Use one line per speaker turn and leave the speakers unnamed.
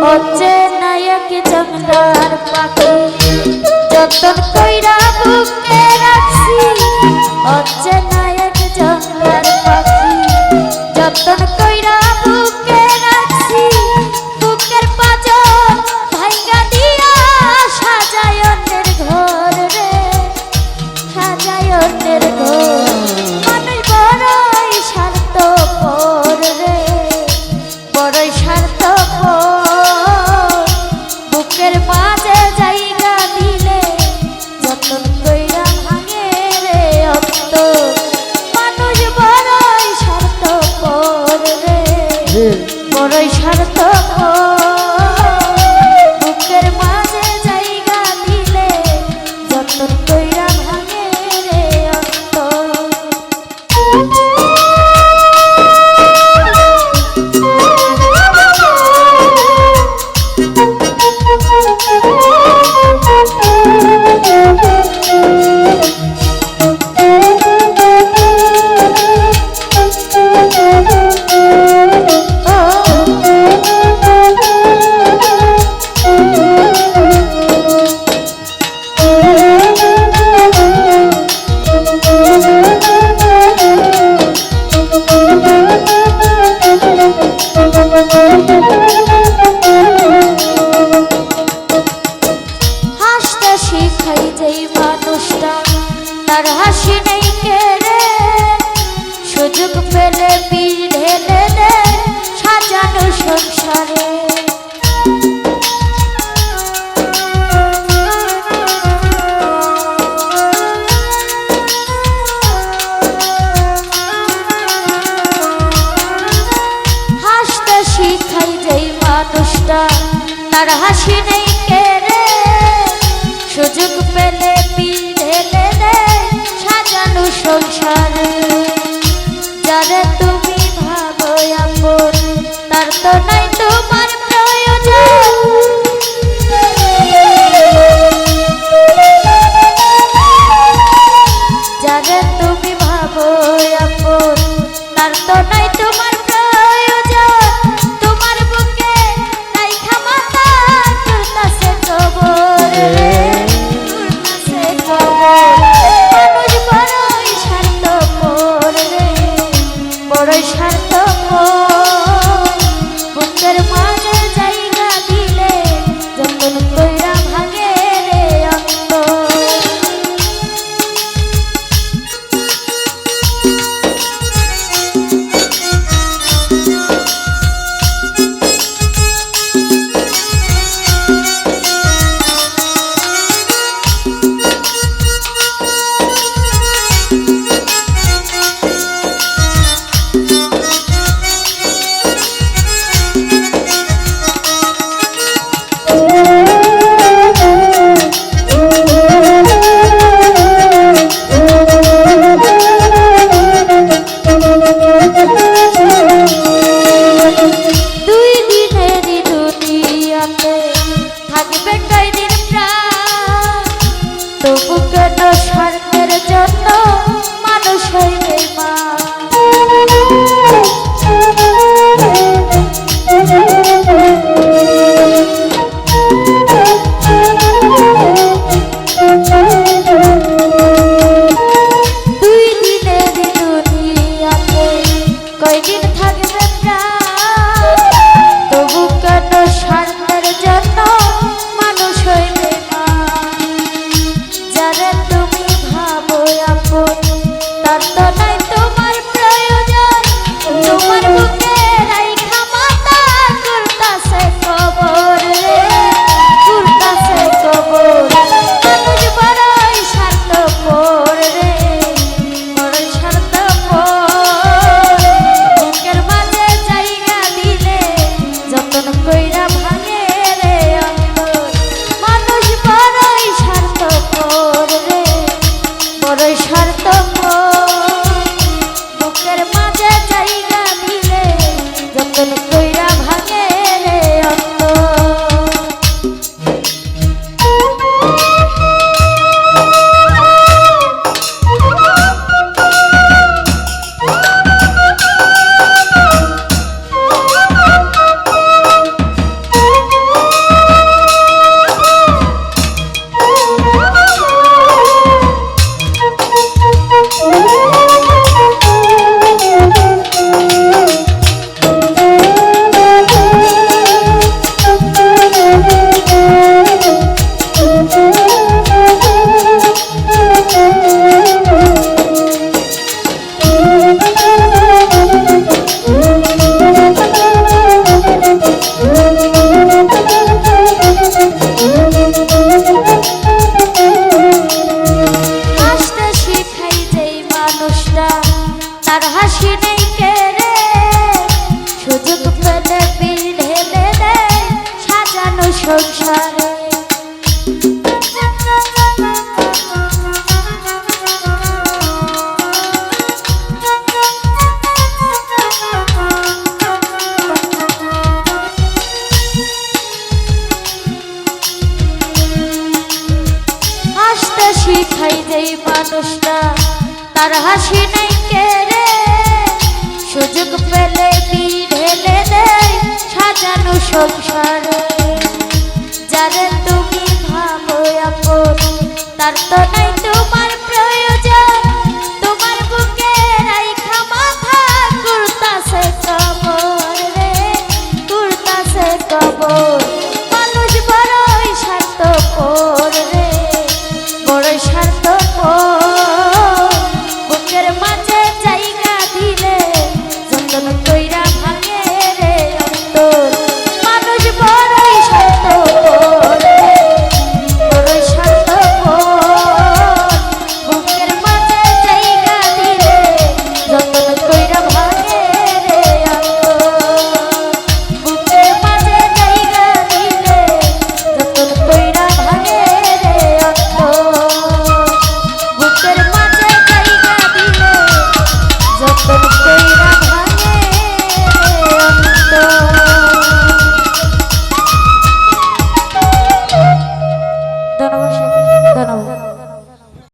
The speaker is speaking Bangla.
Oh. বড়ই স্বার্থপর সংসারে শিখাই দেই মানুষটা তার হাসি নাই কেড়ে সুযোগ পেলে বিড়েলে দেয় সাজানো সংসার?